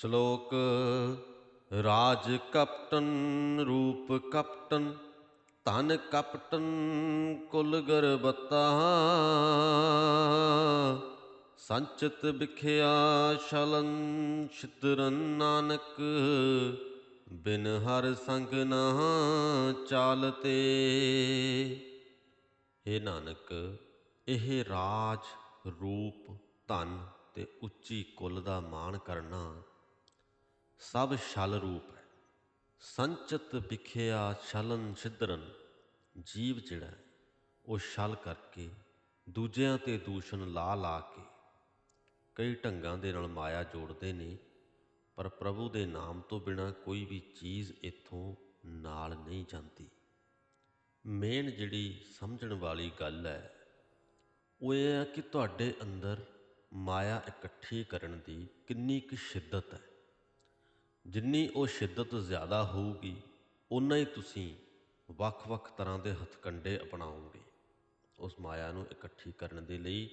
ਸ਼ਲੋਕ, ਰਾਜ ਕਪਟਨ ਰੂਪ ਕਪਟਨ, ਧਨ ਕਪਟਨ ਕੁਲ ਗਰਬਤਾ। ਸੰਚਿਤ ਵਿਖਿਆ ਸ਼ਲਨ ਛਿਦਰਨ ਨਾਨਕ, ਬਿਨ ਹਰ ਸੰਗ ਨਾ ਚਾਲਤੇ। हे ਨਾਨਕ, ਇਹ ਰਾਜ, ਰੂਪ, ਧਨ ਤੇ ਉੱਚੀ ਕੁਲ ਦਾ ਮਾਣ ਕਰਨਾ ਸਭ ਛਲ ਰੂਪ ਹੈ। ਸੰਚਿਤ ਵਿਖਿਆ ਛਲਨ ਛਿਦਰਨ, ਜੀਵ ਜਿਹੜਾ ਉਹ ਛਲ ਕਰਕੇ ਦੂਜਿਆਂ ਤੇ ਦੂਸ਼ਣ ਲਾ ਲਾ ਕੇ ਕਈ ਢੰਗਾਂ ਦੇ ਨਾਲ ਮਾਇਆ ਜੋੜਦੇ ਨੇ, ਪਰ ਪ੍ਰਭੂ ਦੇ ਨਾਮ ਤੋਂ ਬਿਨਾ ਕੋਈ ਵੀ ਚੀਜ਼ ਇੱਥੋਂ ਨਾਲ ਨਹੀਂ ਜਾਂਦੀ। ਮੇਨ ਜਿਹੜੀ ਸਮਝਣ ਵਾਲੀ ਗੱਲ ਹੈ, ਉਹ ਇਹ ਹੈ ਕਿ ਤੁਹਾਡੇ ਅੰਦਰ ਮਾਇਆ ਇਕੱਠੀ ਕਰਨ ਦੀ ਕਿੰਨੀ ਕੁ ਸ਼ਿੱਦਤ ਹੈ। ਜਿੰਨੀ ਉਹ ਸ਼ਿੱਦਤ ਜ਼ਿਆਦਾ ਹੋਊਗੀ ਉਨਾ ਹੀ ਤੁਸੀਂ ਵੱਖ-ਵੱਖ ਤਰ੍ਹਾਂ ਦੇ ਹਥਕੰਡੇ ਅਪਣਾਓਗੇ। ਉਸ ਮਾਇਆ ਨੂੰ ਇਕੱਠੀ ਕਰਨ ਦੇ ਲਈ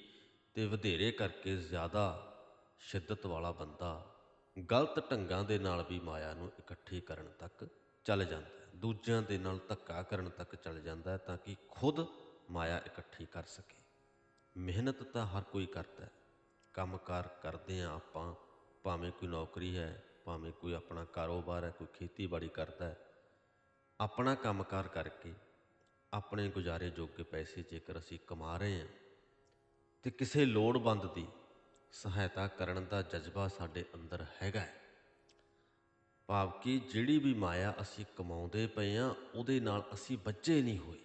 ਤੇ ਵਧੇਰੇ ਕਰਕੇ ਜ਼ਿਆਦਾ ਸ਼ਿੱਦਤ ਵਾਲਾ ਬੰਦਾ ਗਲਤ ਢੰਗਾਂ ਦੇ ਨਾਲ ਵੀ ਮਾਇਆ ਨੂੰ ਇਕੱਠੀ ਕਰਨ ਤੱਕ ਚੱਲ ਜਾਂਦਾ ਹੈ। ਦੂਜਿਆਂ ਦੇ ਨਾਲ ਧੱਕਾ ਕਰਨ ਤੱਕ ਚੱਲ ਜਾਂਦਾ ਹੈ ਤਾਂ ਕਿ ਖੁਦ ਮਾਇਆ ਇਕੱਠੀ ਕਰ ਸਕੇ। ਮਿਹਨਤ ਤਾਂ ਹਰ ਕੋਈ ਕਰਦਾ ਹੈ। ਕੰਮਕਾਰ ਕਰਦੇ ਆ ਆਪਾਂ, ਭਾਵੇਂ ਕੋਈ ਨੌਕਰੀ ਹੈ ਭਾਵੇਂ ਕੋਈ ਆਪਣਾ ਕਾਰੋਬਾਰ ਹੈ, ਕੋਈ ਖੇਤੀਬਾੜੀ ਕਰਦਾ ਹੈ, ਆਪਣਾ ਕੰਮਕਾਰ ਕਰਕੇ ਆਪਣੇ ਗੁਜ਼ਾਰੇ ਜੋਗੇ ਪੈਸੇ ਜੇਕਰ ਅਸੀਂ ਕਮਾ ਰਹੇ ਹਾਂ, ਤੇ ਕਿਸੇ ਲੋੜਵੰਦ ਦੀ ਸਹਾਇਤਾ ਕਰਨ ਦਾ ਜਜ਼ਬਾ ਸਾਡੇ ਅੰਦਰ ਹੈਗਾ ਹੈ। ਭਾਵ ਕਿ ਜਿਹੜੀ ਵੀ ਮਾਇਆ ਅਸੀਂ ਕਮਾਉਂਦੇ ਪਏ ਆ ਉਹਦੇ ਨਾਲ ਅਸੀਂ ਬੱਚੇ ਨਹੀਂ ਹੋਏ,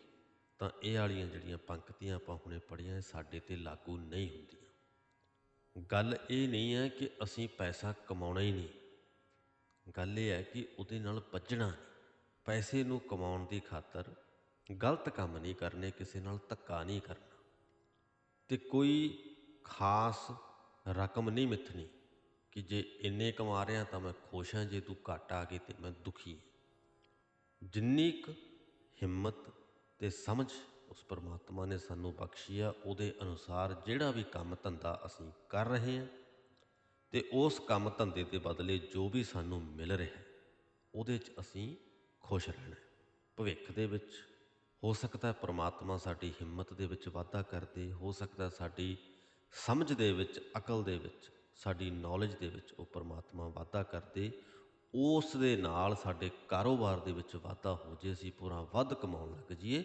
ਤਾਂ ਇਹ ਵਾਲੀਆਂ ਜਿਹੜੀਆਂ ਪੰਕਤੀਆਂ ਆਪਾਂ ਹੁਣੇ ਪੜ੍ਹੀਆਂ ਸਾਡੇ ਤੇ ਲਾਗੂ ਨਹੀਂ ਹੁੰਦੀਆਂ। ਗੱਲ ਇਹ ਨਹੀਂ ਹੈ ਕਿ ਅਸੀਂ ਪੈਸਾ ਕਮਾਉਣਾ ਹੀ ਨਹੀਂ। ਗੱਲ ਇਹ ਹੈ ਕਿ ਉਹਦੇ ਨਾਲ ਬੱਝਣਾ ਨਹੀਂ। ਪੈਸੇ ਨੂੰ ਕਮਾਉਣ ਦੀ ਖਾਤਰ ਗਲਤ ਕੰਮ ਨਹੀਂ ਕਰਨੇ, ਕਿਸੇ ਨਾਲ ਧੱਕਾ ਨਹੀਂ ਕਰਨਾ। ਤੇ ਕੋਈ ਖਾਸ ਰਕਮ ਨਹੀਂ ਮਿੱਥਣੀ ਕਿ ਜੇ ਇੰਨੇ ਕਮਾ ਰਿਹਾ ਤਾਂ ਮੈਂ ਖੁਸ਼ ਹਾਂ, ਜੇ ਤੂੰ ਘੱਟ ਆ ਗਈ ਤੇ ਮੈਂ ਦੁਖੀ ਹਾਂ। ਜਿੰਨੀ ਕੁ ਹਿੰਮਤ ਤੇ ਸਮਝ ਉਸ ਪਰਮਾਤਮਾ ਨੇ ਸਾਨੂੰ ਬਖਸ਼ੀ ਆ, ਉਹਦੇ ਅਨੁਸਾਰ ਜਿਹੜਾ ਵੀ ਕੰਮ ਧੰਦਾ ਅਸੀਂ ਕਰ ਰਹੇ ਹਾਂ ਤੇ ਉਸ ਕੰਮ ਧੰਦੇ ਦੇ ਬਦਲੇ ਜੋ ਵੀ ਸਾਨੂੰ ਮਿਲ ਰਿਹਾ ਉਹਦੇ 'ਚ ਅਸੀਂ ਖੁਸ਼ ਰਹਿਣਾ ਭਵਿੱਖ ਦੇ ਵਿੱਚ ਹੋ ਸਕਦਾ ਹੈ ਪ੍ਰਮਾਤਮਾ ਸਾਡੀ ਹਿੰਮਤ ਦੇ ਵਿੱਚ ਵਾਧਾ ਕਰਦੇ, ਹੋ ਸਕਦਾ ਸਾਡੀ ਸਮਝ ਦੇ ਵਿੱਚ, ਅਕਲ ਦੇ ਵਿੱਚ, ਸਾਡੀ ਨੌਲੇਜ ਦੇ ਵਿੱਚ ਉਹ ਪ੍ਰਮਾਤਮਾ ਵਾਧਾ ਕਰਦੇ, ਉਸ ਦੇ ਨਾਲ ਸਾਡੇ ਕਾਰੋਬਾਰ ਦੇ ਵਿੱਚ ਵਾਧਾ ਹੋ ਜੇ, ਅਸੀਂ ਪੂਰਾ ਵੱਧ ਕਮਾਉਣ ਲੱਗ ਜਾਈਏ,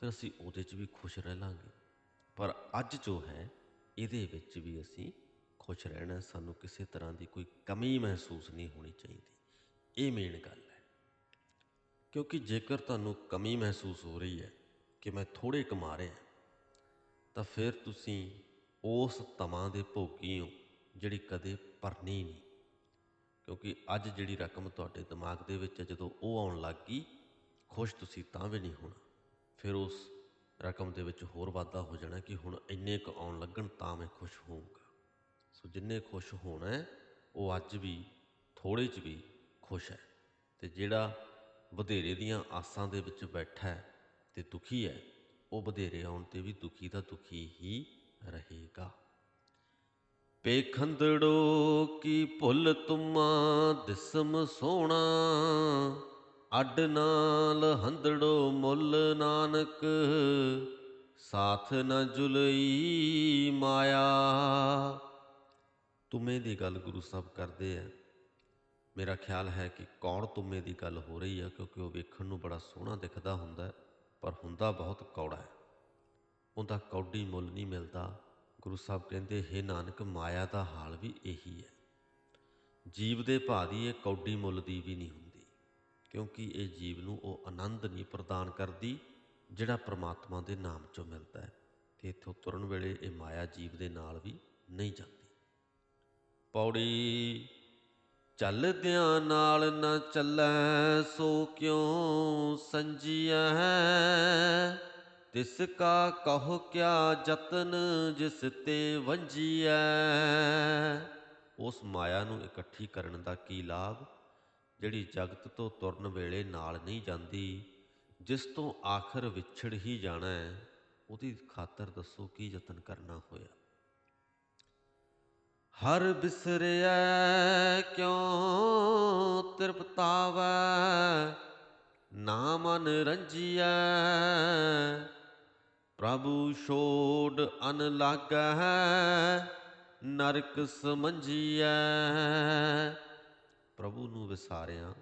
ਫਿਰ ਅਸੀਂ ਉਹਦੇ 'ਚ ਵੀ ਖੁਸ਼ ਰਹਿ ਲਾਂਗੇ। ਪਰ ਅੱਜ ਜੋ ਹੈ, ਇਹਦੇ ਵਿੱਚ ਵੀ ਅਸੀਂ ਖੁਸ਼ ਰਹਿਣਾ ਸਾਨੂੰ ਕਿਸੇ ਤਰ੍ਹਾਂ ਦੀ ਕੋਈ ਕਮੀ ਮਹਿਸੂਸ ਨਹੀਂ ਹੋਣੀ ਚਾਹੀਦੀ। ਇਹ ਮੇਨ ਗੱਲ ਹੈ। ਕਿਉਂਕਿ ਜੇਕਰ ਤੁਹਾਨੂੰ ਕਮੀ ਮਹਿਸੂਸ ਹੋ ਰਹੀ ਹੈ ਕਿ ਮੈਂ ਥੋੜੇ ਕਮਾ ਰਿਹਾ ਤਾਂ ਫਿਰ ਤੁਸੀਂ ਉਸ ਤਮਾਂ ਦੇ ਭੋਗੀ ਹੋ ਜਿਹੜੀ ਕਦੇ ਭਰਨੀ ਨਹੀਂ। ਕਿਉਂਕਿ ਅੱਜ ਜਿਹੜੀ ਰਕਮ ਤੁਹਾਡੇ ਦਿਮਾਗ ਦੇ ਵਿੱਚ ਹੈ, ਜਦੋਂ ਉਹ ਆਉਣ ਲੱਗ ਗਈ, ਖੁਸ਼ ਤੁਸੀਂ ਤਾਂ ਵੀ ਨਹੀਂ ਹੋਣਾ। ਫਿਰ ਉਸ ਰਕਮ ਦੇ ਵਿੱਚ ਹੋਰ ਵਾਧਾ ਹੋ ਜਾਣਾ ਕਿ ਹੁਣ ਇੰਨੇ ਕੁ ਆਉਣ ਲੱਗਣ ਤਾਂ ਮੈਂ ਖੁਸ਼ ਹੋਊਂਗਾ। ਸੋ ਜਿੰਨੇ ਖੁਸ਼ ਹੋਣਾ ਹੈ, ਉਹ ਅੱਜ ਵੀ ਥੋੜੇ 'ਚ ਵੀ ਖੁਸ਼ ਹੈ। ਤੇ ਜਿਹੜਾ ਵਧੇਰੇ ਦੀਆਂ ਆਸਾਂ ਦੇ ਵਿੱਚ ਬੈਠਾ ਹੈ ਤੇ ਦੁਖੀ ਹੈ ਉਹ ਵਧੇਰੇ ਆਉਣ ਤੇ ਵੀ ਦੁਖੀ ਦਾ ਦੁਖੀ ਹੀ ਰਹੇਗਾ। ਪੇਖੰਦੜੋ ਕੀ ਭੁੱਲ ਤੁਮਾ ਦਿਸਮ ਸੋਣਾ। ਅੱਡ ਨਾਲ ਹੰਦੜੋ ਮੁੱਲ ਨਾਨਕ ਸਾਥ ਨ ਜੁਲਈ ਮਾਇਆ। ਤੁਮੇ ਦੀ ਗੱਲ ਗੁਰੂ ਸਾਹਿਬ ਕਰਦੇ ਆ। ਮੇਰਾ ਖਿਆਲ ਹੈ ਕਿ ਕੌਣ ਤੁਮੇ ਦੀ ਗੱਲ ਹੋ ਰਹੀ ਹੈ ਕਿਉਂਕਿ ਉਹ ਵੇਖਣ ਨੂੰ ਬੜਾ ਸੋਹਣਾ ਦਿਖਦਾ ਹੁੰਦਾ ਪਰ ਹੁੰਦਾ ਬਹੁਤ ਕੌੜਾ ਹੈ। ਉਹਦਾ ਕੌਡੀ ਮੁੱਲ ਨਹੀਂ ਮਿਲਦਾ। ਗੁਰੂ ਸਾਹਿਬ ਕਹਿੰਦੇ, ਹੇ ਨਾਨਕ, ਮਾਇਆ ਦਾ ਹਾਲ ਵੀ ਇਹੀ ਹੈ। ਜੀਵ ਦੇ ਭਾਅ ਦੀ ਇਹ ਕੌਡੀ ਮੁੱਲ ਦੀ ਵੀ ਨਹੀਂ ਹੁੰਦੀ, ਕਿਉਂਕਿ ਇਹ ਜੀਵ ਨੂੰ ਉਹ ਆਨੰਦ ਨਹੀਂ ਪ੍ਰਦਾਨ ਕਰਦੀ, ਜਿਹੜਾ ਪ੍ਰਮਾਤਮਾ ਦੇ ਨਾਮ ਚੋਂ ਮਿਲਦਾ ਹੈ। ਤੇ ਇੱਥੋਂ ਤੁਰਨ ਵੇਲੇ ਇਹ ਮਾਇਆ ਜੀਵ ਦੇ ਨਾਲ ਵੀ ਨਹੀਂ ਜਾਂਦੀ। ਪੌੜੀ। ਚੱਲਦਿਆਂ ਨਾਲ ਨਾ ਚੱਲੈ, ਸੋ ਕਿਉ ਸੰਜੀਐ? ਤਿਸ ਕਾ ਕਹੋ ਕਿਆ ਯਤਨ ਜਿਸ ਤੇ ਵੰਜੀਐ? ਉਸ ਮਾਇਆ ਨੂੰ ਇਕੱਠੀ ਕਰਨ ਦਾ ਕੀ ਲਾਭ? ਜਿਹੜੀ ਜਗਤ ਤੋਂ ਤੁਰਨ ਵੇਲੇ ਨਾਲ ਨਹੀਂ ਜਾਂਦੀ, ਜਿਸ ਤੋਂ ਆਖਰ ਵਿਛੜ ਹੀ ਜਾਣਾ ਹੈ ਉਹਦੀ ਖਾਤਰ ਦੱਸੋ ਕੀ ਯਤਨ ਕਰਨਾ ਹੋਇਆ? ਹਰ ਬਿਸਰਿਐ ਕਿਉ ਤ੍ਰਿਪਤਾਵੈ ਨਾ ਮਨ ਰੰਜੀਐ ਪ੍ਰਭੂ ਛੋੜ ਅਨ ਲਾਗੈ ਨਰਕ ਸਮਝੀਐ ਪ੍ਰਭੂ ਨੂੰ ਵਿਸਾਰਿਆ,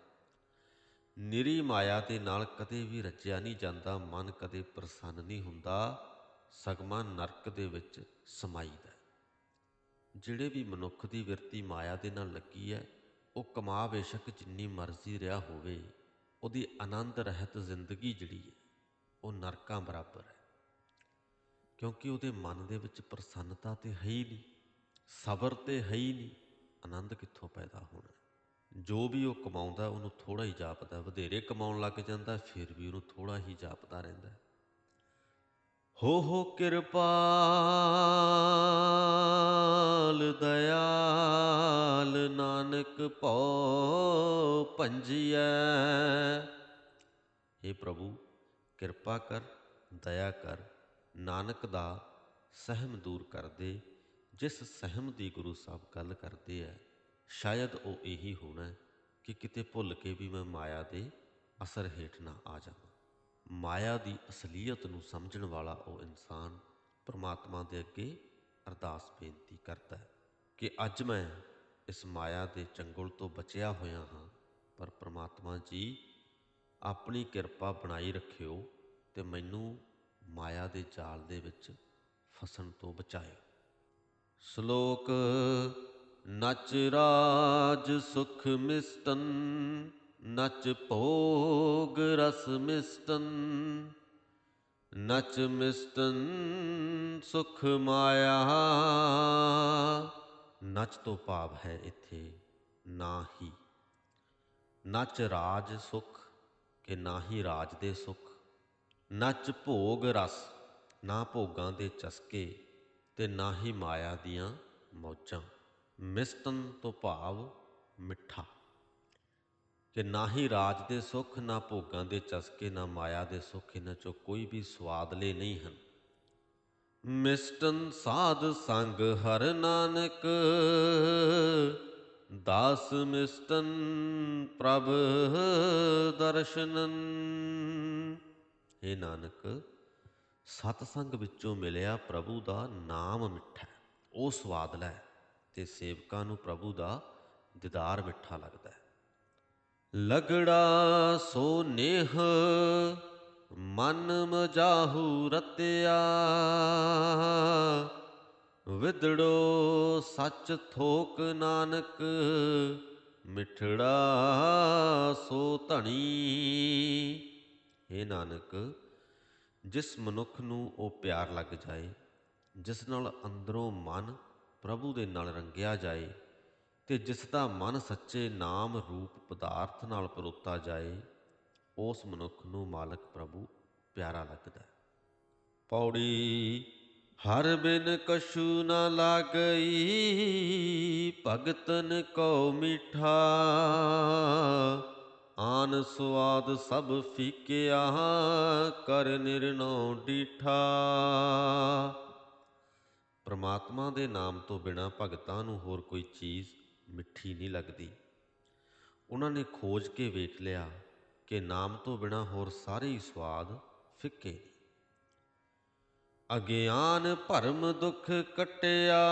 ਨਿਰੀ ਮਾਇਆ ਦੇ ਨਾਲ ਕਦੇ ਵੀ ਰਚਿਆ ਨਹੀਂ ਜਾਂਦਾ, ਮਨ ਕਦੇ ਪ੍ਰਸੰਨ ਨਹੀਂ ਹੁੰਦਾ, ਸਗਮਾ ਨਰਕ ਦੇ ਵਿੱਚ ਸਮਾਈਦਾ ਹੈ। ਜਿਹੜੇ ਵੀ ਮਨੁੱਖ ਦੀ ਵਿਰਤੀ ਮਾਇਆ ਦੇ ਨਾਲ ਲੱਗੀ ਹੈ, ਉਹ ਕਮਾ ਬੇਸ਼ੱਕ ਜਿੰਨੀ ਮਰਜ਼ੀ ਰਿਹਾ ਹੋਵੇ, ਉਹਦੀ ਆਨੰਦ ਰਹਿਤ ਜ਼ਿੰਦਗੀ ਜਿਹੜੀ ਹੈ, ਉਹ ਨਰਕਾਂ ਬਰਾਬਰ ਹੈ। ਕਿਉਂਕਿ ਉਹਦੇ ਮਨ ਦੇ ਵਿੱਚ ਪ੍ਰਸੰਨਤਾ ਤੇ ਹੈ ਹੀ ਨਹੀਂ, ਸਬਰ ਤੇ ਹੈ ਹੀ ਨਹੀਂ, ਆਨੰਦ ਕਿੱਥੋਂ ਪੈਦਾ ਹੋਣਾ? ਜੋ ਵੀ ਉਹ ਕਮਾਉਂਦਾ, ਉਹਨੂੰ ਥੋੜਾ ਹੀ ਜਾਪਦਾ, ਵਧੇਰੇ ਕਮਾਉਣ ਲੱਗ ਜਾਂਦਾ, ਫਿਰ ਵੀ ਉਹਨੂੰ ਥੋੜਾ ਹੀ ਜਾਪਦਾ ਰਹਿੰਦਾ ਹੈ। ਹੋ ਹੋ ਕਿਰਪਾਲ ਦਇਆਲ ਨਾਨਕ ਭਉ ਭੰਜੀਐ हे ਪ੍ਰਭੂ, ਕਿਰਪਾ ਕਰ, ਦਇਆ ਕਰ, ਨਾਨਕ ਦਾ ਸਹਿਮ ਦੂਰ ਕਰ ਦੇ ਜਿਸ ਸਹਿਮ ਦੀ ਗੁਰੂ ਸਾਹਿਬ ਗੱਲ ਕਰਦੇ ਆ ਸ਼ਾਇਦ ਉਹ ਇਹੀ ਹੋਣਾ ਕਿ ਕਿਤੇ ਭੁੱਲ ਕੇ ਵੀ ਮੈਂ ਮਾਇਆ ਦੇ ਅਸਰ ਹੇਠ ਨਾ ਆ ਜਾਵਾਂ ਮਾਇਆ ਦੀ ਅਸਲੀਅਤ ਨੂੰ ਸਮਝਣ ਵਾਲਾ ਉਹ ਇਨਸਾਨ ਪਰਮਾਤਮਾ ਦੇ ਅੱਗੇ ਅਰਦਾਸ ਬੇਨਤੀ ਕਰਦਾ ਹੈ ਕਿ ਅੱਜ ਮੈਂ ਇਸ ਮਾਇਆ ਦੇ ਚੰਗੁਲ ਤੋਂ ਬਚਿਆ ਹੋਇਆ ਹਾਂ, ਪਰ ਪ੍ਰਮਾਤਮਾ ਜੀ, ਆਪਣੀ ਕਿਰਪਾ ਬਣਾਈ ਰੱਖਿਓ ਤੇ ਮੈਨੂੰ ਮਾਇਆ ਦੇ ਜਾਲ ਦੇ ਵਿੱਚ ਫਸਣ ਤੋਂ ਬਚਾਇਓ। ਸ਼ਲੋਕ, ਨਚ ਰਾਜ ਸੁਖ ਮਿਸਟਨ ਨਚ ਭੋਗ ਰਸ ਮਿਸਤਨ, ਨਚ ਮਿਸਤਨ ਸੁਖ ਮਾਇਆ। ਨਚ ਤੋਂ ਭਾਵ ਹੈ ਇੱਥੇ ਨਾ ਹੀ। ਨਚ ਰਾਜ ਸੁਖ ਕਿ ਨਾ ਹੀ ਰਾਜ ਦੇ ਸੁਖ। ਨਚ ਭੋਗ ਰਸ, ਨਾ ਭੋਗਾਂ ਦੇ ਚਸਕੇ ਤੇ ਨਾ ਹੀ ਮਾਇਆ ਦੀਆਂ ਮੌਜਾਂ। ਮਿਸਤਨ ਤੋਂ ਭਾਵ ਮਿੱਠਾ। ਕਿ ਨਾ ਹੀ ਰਾਜ ਦੇ ਸੁੱਖ, ਨਾ ਭੋਗਾਂ ਦੇ ਚਸਕੇ, ਨਾ ਮਾਇਆ ਦੇ ਸੁੱਖ, ਇਹਨਾਂ ਚੋਂ ਕੋਈ ਵੀ ਸਵਾਦਲੇ ਨਹੀਂ ਹਨ। ਮਿਸਟਨ ਸਾਧ ਸੰਗ ਹਰ ਨਾਨਕ, ਦਾਸ ਮਿਸਟਨ ਪ੍ਰਭ ਦਰਸ਼ਨਨ। हे ਨਾਨਕ ਸਤ ਸੰਗ ਵਿੱਚੋਂ ਮਿਲਿਆ ਪ੍ਰਭੂ ਦਾ ਨਾਮ ਮਿੱਠਾ ਉਹ ਸਵਾਦ ਲੈ ਤੇ ਸੇਵਕਾਂ ਨੂੰ ਪ੍ਰਭੂ ਦਾ ਦੀਦਾਰ ਮਿੱਠਾ ਲੱਗਦਾ ਹੈ। ਲਗੜਾ ਸੋ ਨੇਹ, ਮਨ ਮਜਾਹੂ ਰਤਿਆ। ਵਿਦੜੋ ਸੱਚ ਥੋਕ ਨਾਨਕ, ਮਿਠੜਾ ਸੋ ਧਣੀ। हे ਨਾਨਕ, ਜਿਸ ਮਨੁੱਖ ਨੂੰ ਉਹ ਪਿਆਰ ਲੱਗ ਜਾਏ, ਜਿਸ ਨਾਲ ਅੰਦਰੋਂ ਮਨ ਪ੍ਰਭੂ ਦੇ ਨਾਲ ਰੰਗਿਆ ਜਾਏ ਤੇ ਜਿਸ ਦਾ ਮਨ ਸੱਚੇ ਨਾਮ ਰੂਪ ਪਦਾਰਥ ਨਾਲ ਪਰੋਤਾ ਜਾਏ, ਉਸ ਮਨੁੱਖ ਨੂੰ ਮਾਲਕ ਪ੍ਰਭੂ ਪਿਆਰਾ ਲੱਗਦਾ ਹੈ। ਪੌੜੀ, ਹਰ ਬਿਨ ਕਛੂ ਨ ਲਾਗਈ, ਭਗਤਨ ਕੋ ਮਿਠਾ। ਆਨ ਸੁਆਦ ਸਭ ਫੀਕਿਆ, ਕਰ ਨਿਰਨਉ ਡੀਠਾ। ਪ੍ਰਮਾਤਮਾ ਦੇ ਨਾਮ ਤੋਂ ਬਿਨਾ ਭਗਤਾਂ ਨੂੰ ਹੋਰ ਕੋਈ ਚੀਜ਼ ਮਿੱਠੀ ਨਹੀਂ ਲੱਗਦੀ। ਉਹਨਾਂ ਨੇ ਖੋਜ ਕੇ ਵੇਖ ਲਿਆ ਕਿ ਨਾਮ ਤੋਂ ਬਿਨਾ ਹੋਰ ਸਾਰੇ ਹੀ ਸਵਾਦ ਫਿੱਕੇ ਅਗਿਆਨ ਭਰਮ ਦੁਖ ਕਟਿਆ,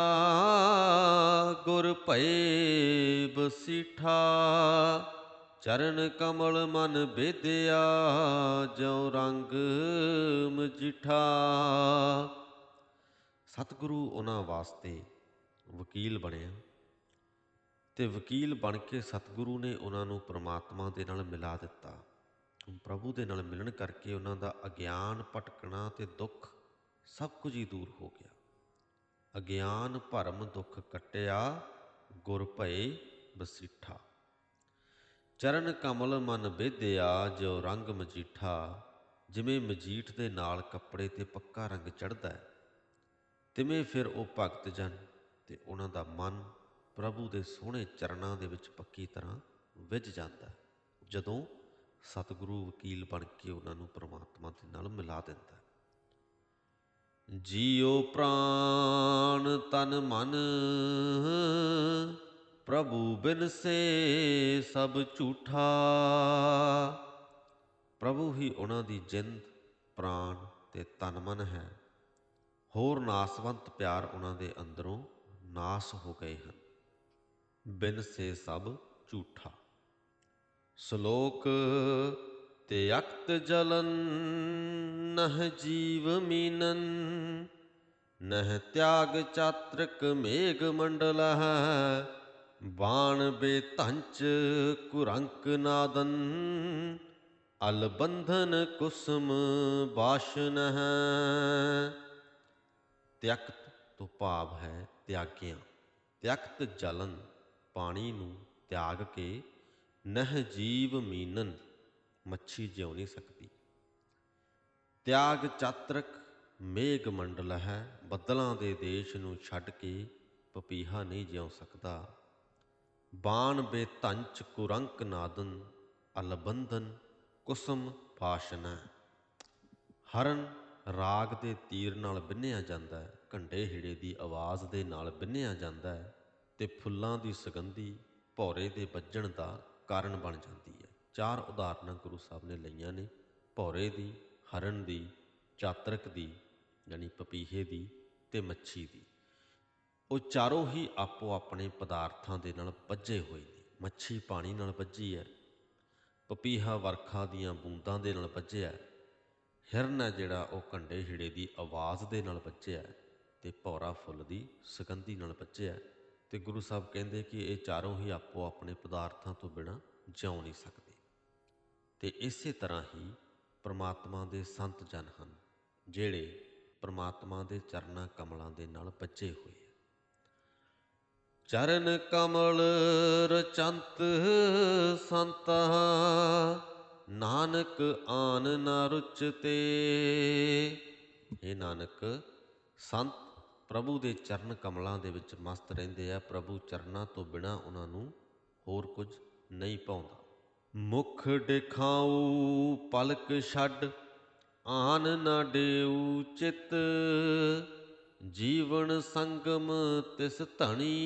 ਗੁਰ ਭਏ ਬਸੀਠਾ ਚਰਨ ਕਮਲ ਮਨ ਬੇਦਿਆ ਜੋ ਰੰਗ ਮਜਿਠਾ। ਸਤਿਗੁਰੂ ਉਹਨਾਂ ਵਾਸਤੇ ਵਕੀਲ ਬਣਿਆ। ਤੇ ਵਕੀਲ ਬਣ ਕੇ ਸਤਿਗੁਰੂ ਨੇ ਉਹਨਾਂ ਨੂੰ ਪ੍ਰਮਾਤਮਾ ਦੇ ਨਾਲ ਮਿਲਾ ਦਿੱਤਾ। ਪ੍ਰਭੂ ਦੇ ਨਾਲ ਮਿਲਣ ਕਰਕੇ ਉਹਨਾਂ ਦਾ ਅਗਿਆਨ, ਭਟਕਣਾ ਤੇ ਦੁੱਖ ਸਭ ਕੁਝ ਹੀ ਦੂਰ ਹੋ ਗਿਆ। ਅਗਿਆਨ, ਭਰਮ, ਦੁੱਖ ਕਟਿਆ, ਗੁਰ ਭਏ ਬਸੀਠਾ। ਚਰਨ ਕਮਲ ਮਨ ਬੇਧਿਆ ਜੋ ਰੰਗ ਮਜੀਠਾ। ਜਿਵੇਂ ਮਜੀਠ ਦੇ ਨਾਲ ਕੱਪੜੇ ਤੇ ਪੱਕਾ ਰੰਗ ਚੜਦਾ ਹੈ, ਤਿਵੇਂ ਫਿਰ ਉਹ ਭਗਤ ਜਨ ਤੇ ਉਹਨਾਂ ਦਾ ਮਨ ਪ੍ਰਭੂ ਦੇ ਸੋਹਣੇ ਚਰਨਾਂ ਦੇ ਵਿੱਚ ਪੱਕੀ ਤਰ੍ਹਾਂ ਵਿਝ ਜਾਂਦਾ ਜਦੋਂ ਸਤਿਗੁਰੂ ਵਕੀਲ ਬਣ ਕੇ ਉਹਨਾਂ ਨੂੰ ਪ੍ਰਮਾਤਮਾ ਦੇ ਨਾਲ ਮਿਲਾ ਦਿੰਦਾ ਹੈ। ਜੀਉ ਪ੍ਰਾਨ ਤਨ ਮਨ, ਪ੍ਰਭੂ ਬਿਨ ਸੇ ਸਭ ਝੂਠਾ। ਪ੍ਰਭੂ ਹੀ ਉਹਨਾਂ ਦੀ ਜਿੰਦ ਪ੍ਰਾਨ ਤੇ ਤਨ ਮਨ ਹੈ। ਹੋਰ ਨਾਸਵੰਤ ਪਿਆਰ ਉਹਨਾਂ ਦੇ ਅੰਦਰੋਂ ਨਾਸ ਹੋ ਗਏ ਹਨ। ਬਿਨ ਸੇ ਸਭ ਝੂਠਾ। ਸ਼ਲੋਕ ਤਿਅਕਤ ਜਲਨ, ਨਹ ਜੀਵ ਮੀਨਨ, ਨਹ ਤਿਆਗ ਚਾਤ੍ਰਿਕ ਮੇਘ ਮੰਡਲਹ, ਬਾਣ ਬੇਤੰਚ ਕੁਰੰਕ ਨਾਦਨ ਅਲਬੰਧਨ ਕੁਸਮ ਬਾਸ਼ਨਹ। ਤਿਅਕਤ ਤੋਂ ਭਾਵ ਹੈ ਤਿਆਗਿਆ ਤਿਅਕਤ ਜਲਨ। ਪਾਣੀ ਨੂੰ ਤਿਆਗ ਕੇ ਨਹ ਜੀਵ ਮੀਨਨ ਮੱਛੀ ਜਿਉ ਨਹੀਂ ਸਕਦੀ। ਤਿਆਗ ਚਾਤਰਕ ਮੇਘ ਮੰਡਲ ਹੈ, ਬੱਦਲਾਂ ਦੇ ਦੇਸ਼ ਨੂੰ ਛੱਡ ਕੇ ਪਪੀਹਾ ਨਹੀਂ ਜਿਉ ਸਕਦਾ। ਬਾਣ ਬੇਤੰਚ ਕੁਰੰਕ ਨਾਦਨ ਅਲਬੰਧਨ ਕੁਸਮ ਪਾਸ਼ਨਾ। ਹਰਨ ਰਾਗ ਦੇ ਤੀਰ ਨਾਲ ਬਿੰਨਿਆ ਜਾਂਦਾ ਹੈ ਘੰਡੇ ਹਿੜੇ ਦੀ ਆਵਾਜ਼ ਦੇ ਨਾਲ ਬਿੰਨਿਆ ਜਾਂਦਾ ਹੈ। ਤੇ ਫੁੱਲਾਂ ਦੀ ਸੁਗੰਧੀ ਭੌਰੇ ਦੇ ਵੱਜਣ ਦਾ ਕਾਰਨ ਬਣ ਜਾਂਦੀ ਹੈ। ਚਾਰ ਉਦਾਹਰਨਾਂ ਗੁਰੂ ਸਾਹਿਬ ਨੇ ਲਈਆਂ ਨੇ। ਭੌਰੇ ਦੀ, ਹਰਨ ਦੀ, ਚਾਤਰਕ ਦੀ, ਯਾਨੀ ਪਪੀਹੇ ਦੀ ਤੇ ਮੱਛੀ ਦੀ। ਉਹ ਚਾਰੋਂ ਹੀ ਆਪੋ ਆਪਣੇ ਪਦਾਰਥਾਂ ਦੇ ਨਾਲ ਵੱਜੇ ਹੋਏ ਨੇ। ਮੱਛੀ ਪਾਣੀ ਨਾਲ ਵੱਜੀ ਹੈ। ਪਪੀਹਾ ਵਰਖਾ ਦੀਆਂ ਬੂੰਦਾਂ ਦੇ ਨਾਲ ਵੱਜਿਆ ਹਿਰਨ ਹੈ ਜਿਹੜਾ ਉਹ ਘੰਡੇ ਹਿੜੇ ਦੀ ਆਵਾਜ਼ ਦੇ ਨਾਲ ਵੱਜਿਆ ਹੈ ਤੇ ਭੌਰਾ ਫੁੱਲ ਦੀ ਸੁਗੰਧੀ ਨਾਲ ਵੱਜਿਆ ਤੇ ਗੁਰੂ ਸਾਹਿਬ ਕਹਿੰਦੇ ਕਿ ਇਹ ਚਾਰੋਂ ਹੀ ਆਪੋ ਆਪਣੇ ਪਦਾਰਥਾਂ ਤੋਂ ਬਿਨਾਂ ਜਿਉ ਨਹੀਂ ਸਕਦੇ। ਤੇ ਇਸੇ ਤਰ੍ਹਾਂ ਹੀ ਪ੍ਰਮਾਤਮਾ ਦੇ ਸੰਤ ਜਨ ਹਨ, ਜਿਹੜੇ ਪ੍ਰਮਾਤਮਾ ਦੇ ਚਰਨਾਂ ਕਮਲਾਂ ਦੇ ਨਾਲ ਬੱਝੇ ਹੋਏ ਚਰਨ ਕਮਲ ਰਚੰਤ ਸੰਤਾ, ਨਾਨਕ ਆਨ ਨਾ ਰੁਚਤੇ। ਇਹ ਨਾਨਕ, ਸੰਤ ਪ੍ਰਭੂ ਦੇ ਚਰਨ ਕਮਲਾਂ ਦੇ ਵਿੱਚ ਮਸਤ ਰਹਿੰਦੇ ਆ। ਪ੍ਰਭੂ ਚਰਨਾਂ ਤੋਂ ਬਿਨਾ ਉਹਨਾਂ ਨੂੰ ਹੋਰ ਕੁਝ ਨਹੀਂ ਪਾਉਂਦਾ। ਮੁਖ ਦਿਖਾਉ ਪਲਕ ਛੱਡ, ਆਨ ਨਾ ਡੇਉ ਚਿਤ। ਜੀਵਨ ਸੰਗਮ ਤਿਸ ਧਣੀ,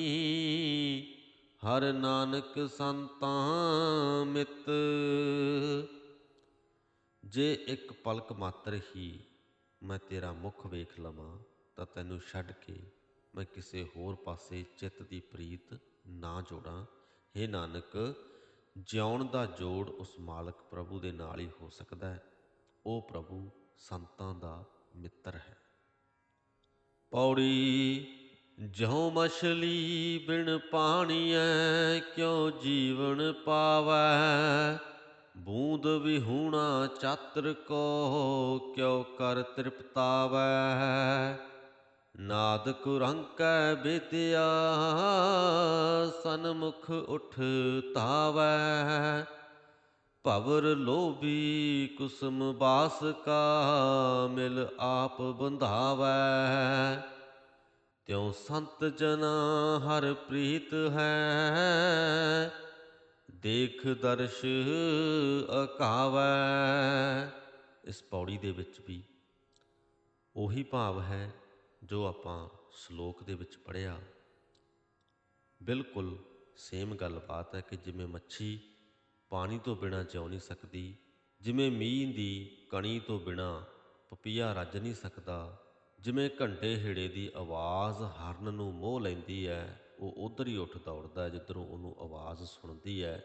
ਹਰ ਨਾਨਕ ਸੰਤਾਂ ਮਿਤ। ਜੇ ਇੱਕ ਪਲਕ ਮਾਤਰ ਹੀ ਮੈਂ ਤੇਰਾ ਮੁਖ ਵੇਖ ਲਵਾਂ ਤਾਂ ਤੈਨੂੰ ਛੱਡ ਕੇ ਮੈਂ ਕਿਸੇ ਹੋਰ ਪਾਸੇ ਚਿੱਤ ਦੀ ਪ੍ਰੀਤ ਨਾ ਜੋੜਾਂ। हे ਨਾਨਕ, ਜਿਉਣ ਦਾ ਜੋੜ ਉਸ ਮਾਲਕ ਪ੍ਰਭੂ ਦੇ ਨਾਲ ਹੀ ਹੋ ਸਕਦਾ ਹੈ। ਉਹ ਪ੍ਰਭੂ ਸੰਤਾਂ ਦਾ ਮਿੱਤਰ ਹੈ। ਪੌੜੀ, ਜਉ ਮਛਲੀ ਬਿਨ ਪਾਣੀਐ, ਕਿਉ ਜੀਵਨ ਪਾਵੈ? ਬੂੰਦ ਵਿਹੂਣਾ ਚਾਤਰ ਕੋ, ਕਿਉ ਕਰ ਤ੍ਰਿਪਤਾਵੈ? ਨਾਦ ਕੁਰੰਕੈ ਬੇਤਿਆ, ਸਨਮੁਖ ਉਠ ਤਾਵੈ ਭਵਰ ਲੋਭੀ ਕੁਸਮ ਬਾਸ ਕਾ, ਮਿਲ ਆਪ ਬੰਧਾਵੈ। ਤਿਉ ਸੰਤ ਜਨਾ ਹਰ ਪ੍ਰੀਤ ਹੈ, ਦੇਖ ਦਰਸ਼ ਅਕਾਵੈ। ਇਸ ਪੌੜੀ ਦੇ ਵਿੱਚ ਵੀ ਉਹੀ ਭਾਵ ਹੈ ਜੋ ਆਪਾਂ ਸ਼ਲੋਕ ਦੇ ਵਿੱਚ ਪੜਿਆ ਬਿਲਕੁਲ ਸੇਮ ਗੱਲਬਾਤ ਹੈ ਕਿ ਜਿਵੇਂ ਮੱਛੀ ਪਾਣੀ ਤੋਂ ਬਿਨਾ ਜਿਉ ਨਹੀਂ ਸਕਦੀ, ਜਿਵੇਂ ਮੀਂਹ ਦੀ ਕਣੀ ਤੋਂ ਬਿਨਾ ਪਪੀਆ ਰੱਜ ਨਹੀਂ ਸਕਦਾ, ਜਿਵੇਂ ਘੰਟੇ ਹੇੜੇ ਦੀ ਆਵਾਜ਼ ਹਰਨ ਨੂੰ ਮੋਹ ਲੈਂਦੀ ਹੈ, ਉਹ ਉਧਰ ਹੀ ਉੱਠ ਦੌੜਦਾ ਜਿੱਧਰੋਂ ਉਹਨੂੰ ਆਵਾਜ਼ ਸੁਣਦੀ ਹੈ।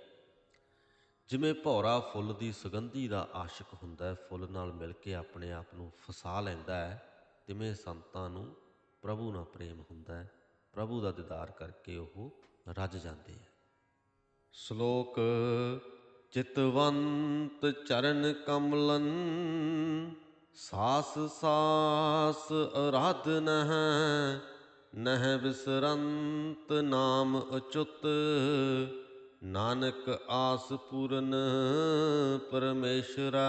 ਜਿਵੇਂ ਭੌਰਾ ਫੁੱਲ ਦੀ ਸੁਗੰਧੀ ਦਾ ਆਸ਼ਿਕ ਹੁੰਦਾ ਹੈ, ਫੁੱਲ ਨਾਲ ਮਿਲ ਕੇ ਆਪਣੇ ਆਪ ਨੂੰ ਫਸਾ ਲੈਂਦਾ ਹੈ ਤਿਵੇਂ ਸੰਤਾਂ ਨੂੰ ਪ੍ਰਭੂ ਨਾਲ ਪ੍ਰੇਮ ਹੁੰਦਾ ਹੈ, ਪ੍ਰਭੂ ਦਾ ਦੀਦਾਰ ਕਰਕੇ ਉਹ ਰੱਜ ਜਾਂਦੇ ਹੈ ਸ਼ਲੋਕ, ਚਿਤਵੰਤ ਚਰਨ ਕਮਲਨ, ਸਾਸ ਸਾਸ ਅਰਾਧਨ ਹੈ ਨਹਿ ਵਿਸਰੰਤ ਨਾਮ ਅਚੁੱਤ ਨਾਨਕ ਆਸ ਪੂਰਨ ਪਰਮੇਸ਼ਰਾ।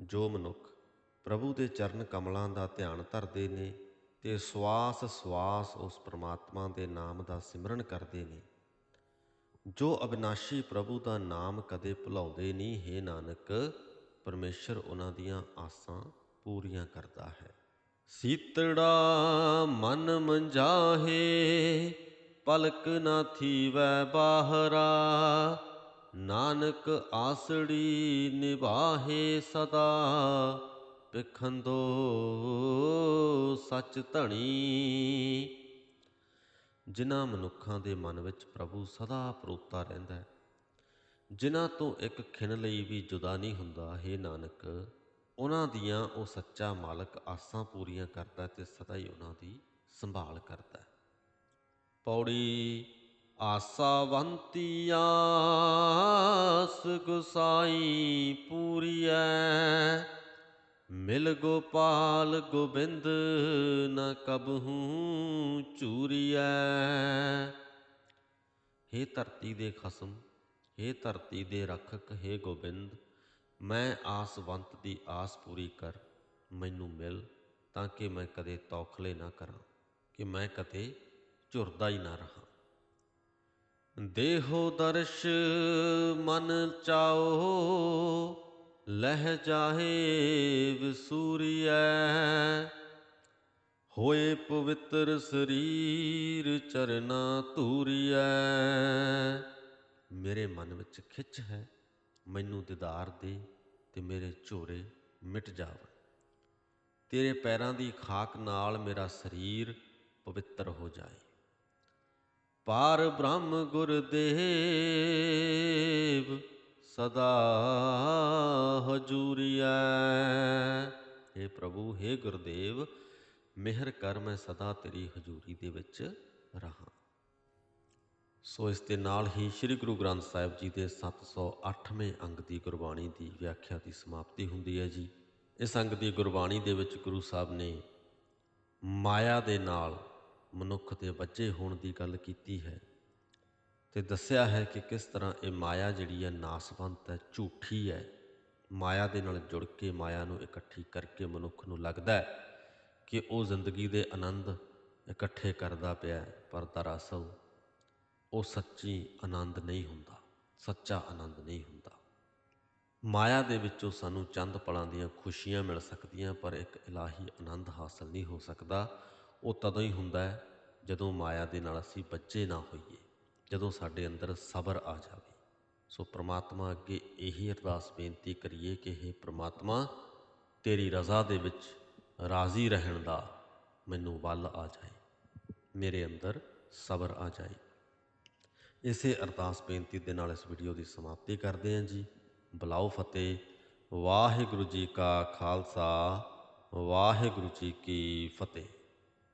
ਜੋ ਮਨੁੱਖ ਪ੍ਰਭੂ ਦੇ ਚਰਨ ਕਮਲਾਂ ਦਾ ਧਿਆਨ ਧਰਦੇ ਨੇ ਤੇ ਸਵਾਸ ਸਵਾਸ ਉਸ ਪ੍ਰਮਾਤਮਾ ਦੇ ਨਾਮ ਦਾ ਸਿਮਰਨ ਕਰਦੇ ਨੇ। ਜੋ ਅਬਿਨਾਸ਼ੀ ਪ੍ਰਭੂ ਦਾ ਨਾਮ ਕਦੇ ਭੁਲਾਉਂਦੇ ਨਹੀਂ, ਹੈ ਨਾਨਕ, ਪਰਮੇਸ਼ਰ ਉਹਨਾਂ ਦੀਆਂ ਆਸਾਂ ਪੂਰੀਆਂ ਕਰਦਾ ਹੈ। ਸੀਤੜਾ ਮਨ ਮੰਜਾਹੇ ਪਲਕ ਨਾ ਥੀਵੈ ਬਾਹਰਾ, ਨਾਨਕ ਆਸੜੀ ਨਿਭਾਹੇ ਸਦਾ। ਪਿਖੰਦੋ ਸੱਚ ਧਣੀ। ਜਿਨ੍ਹਾਂ ਮਨੁੱਖਾਂ ਦੇ ਮਨ ਵਿੱਚ ਪ੍ਰਭੂ ਸਦਾ ਪਰੋਤਾ ਰਹਿੰਦਾ ਹੈ, ਜਿਨ੍ਹਾਂ ਤੋਂ ਇੱਕ ਖਿਣ ਲਈ ਵੀ ਜੁਦਾ ਨਹੀਂ ਹੁੰਦਾ, ਹੈ ਨਾਨਕ, ਉਹਨਾਂ ਦੀਆਂ ਉਹ ਸੱਚਾ ਮਾਲਕ ਆਸਾਂ ਪੂਰੀਆਂ ਕਰਦਾ ਹੈ ਤੇ ਸਦਾ ਹੀ ਉਹਨਾਂ ਦੀ ਸੰਭਾਲ ਕਰਦਾ ਪੌੜੀ ਆਸਾਵੰਤੀ ਆਸ ਗੁਸਾਈ ਪੂਰੀਐ ਮਿਲ ਗੋਪਾਲ ਗੋਬਿੰਦ ਨ ਕਬਹੂ ਚੂਰੀਐ। ਹੇ ਧਰਤੀ ਦੇ ਖਸਮ, ਹੇ ਧਰਤੀ ਦੇ ਰਖਕ, ਹੇ ਗੋਬਿੰਦ, ਮੈਂ ਆਸਵੰਤ ਦੀ ਆਸ ਪੂਰੀ ਕਰ, ਮੈਨੂੰ ਮਿਲ ਤਾਂ ਕਿ ਮੈਂ ਕਦੇ ਤੌਖਲੇ ਨਾ ਕਰਾਂ, ਕਿ ਮੈਂ ਕਦੇ ਝੁਰਦਾ ਹੀ ਨਾ ਰਹਾ। ਦੇਹੋ ਦਰਸ਼ ਮਨ ਚਾਓ ਲਹਿ ਜਾਹੇ ਵਿਸੂਰੀਐ, ਹੋਏ ਪਵਿੱਤਰ ਸਰੀਰ ਚਰਨਾ ਧੂਰੀਐ। ਮੇਰੇ ਮਨ ਵਿੱਚ ਖਿੱਚ ਹੈ, ਮੈਨੂੰ ਦਿਦਾਰ ਦੇ ਤੇ ਮੇਰੇ ਝੋਰੇ ਮਿਟ ਜਾਵਣ। ਤੇਰੇ ਪੈਰਾਂ ਦੀ ਖਾਕ ਨਾਲ ਮੇਰਾ ਸਰੀਰ ਪਵਿੱਤਰ ਹੋ ਜਾਏ। ਪਾਰ ਬ੍ਰਹਮ ਗੁਰਦੇਵ ਸਦਾ ਹਜੂਰੀਐ हे ਪ੍ਰਭੂ हे ਗੁਰਦੇਵ, ਮਿਹਰ ਕਰ ਮੈਂ ਸਦਾ ਤੇਰੀ ਹਜ਼ੂਰੀ ਦੇ ਵਿੱਚ ਰਹਾ। ਸੋ ਇਸ ਦੇ ਨਾਲ ਹੀ ਸ੍ਰੀ ਗੁਰੂ ਗ੍ਰੰਥ ਸਾਹਿਬ ਜੀ ਦੇ 708ਵੇਂ ਅੰਗ ਦੀ ਗੁਰਬਾਣੀ ਦੀ ਵਿਆਖਿਆ ਦੀ ਸਮਾਪਤੀ ਹੁੰਦੀ ਹੈ ਜੀ। ਇਸ ਅੰਗ ਦੀ ਗੁਰਬਾਣੀ ਦੇ ਵਿੱਚ ਗੁਰੂ ਸਾਹਿਬ ਨੇ ਮਾਇਆ ਦੇ ਨਾਲ ਮਨੁੱਖ ਦੇ ਬੱਚੇ ਹੋਣ ਦੀ ਗੱਲ ਕੀਤੀ ਹੈ। ਤੇ ਦੱਸਿਆ ਹੈ ਕਿ ਕਿਸ ਤਰ੍ਹਾਂ ਇਹ ਮਾਇਆ ਜਿਹੜੀ ਹੈ ਨਾਸਵੰਤ ਹੈ, ਝੂਠੀ ਹੈ। ਮਾਇਆ ਦੇ ਨਾਲ ਜੁੜ ਕੇ ਮਾਇਆ ਨੂੰ ਇਕੱਠੀ ਕਰਕੇ ਮਨੁੱਖ ਨੂੰ ਲੱਗਦਾ ਹੈ ਕਿ ਉਹ ਜ਼ਿੰਦਗੀ ਦੇ ਆਨੰਦ ਇਕੱਠੇ ਕਰਦਾ ਪਿਆ ਪਰ ਦਰਅਸਲ ਉਹ ਸੱਚੀ ਆਨੰਦ ਨਹੀਂ ਹੁੰਦਾ, ਸੱਚਾ ਆਨੰਦ ਨਹੀਂ ਹੁੰਦਾ। ਮਾਇਆ ਦੇ ਵਿੱਚੋਂ ਸਾਨੂੰ ਚੰਦ ਪਲਾਂ ਦੀਆਂ ਖੁਸ਼ੀਆਂ ਮਿਲ ਸਕਦੀਆਂ, ਪਰ ਇੱਕ ਇਲਾਹੀ ਆਨੰਦ ਹਾਸਲ ਨਹੀਂ ਹੋ ਸਕਦਾ। ਉਹ ਤਦੋਂ ਹੀ ਹੁੰਦਾ ਹੈ ਜਦੋਂ ਮਾਇਆ ਦੇ ਨਾਲ ਅਸੀਂ ਬੱਚੇ ਨਾ ਹੋਈਏ। ਜਦੋਂ ਸਾਡੇ ਅੰਦਰ ਸਬਰ ਆ ਜਾਵੇ, ਸੋ ਪ੍ਰਮਾਤਮਾ ਅੱਗੇ ਇਹੀ ਅਰਦਾਸ ਬੇਨਤੀ ਕਰੀਏ ਕਿ हे ਪ੍ਰਮਾਤਮਾ, ਤੇਰੀ ਰਜ਼ਾ ਦੇ ਵਿੱਚ ਰਾਜ਼ੀ ਰਹਿਣ ਦਾ ਮੈਨੂੰ ਵੱਲ ਆ ਜਾਏ, ਮੇਰੇ ਅੰਦਰ ਸਬਰ ਆ ਜਾਏ। ਇਸੇ ਅਰਦਾਸ ਬੇਨਤੀ ਦੇ ਨਾਲ ਇਸ ਵੀਡੀਓ ਦੀ ਸਮਾਪਤੀ ਕਰਦੇ ਹਾਂ ਜੀ। ਬੁਲਾਓ ਫਤਿਹ। ਵਾਹਿਗੁਰੂ ਜੀ ਕਾ ਖਾਲਸਾ। ਵਾਹਿਗੁਰੂ ਜੀ ਕੀ ਫਤਿਹ।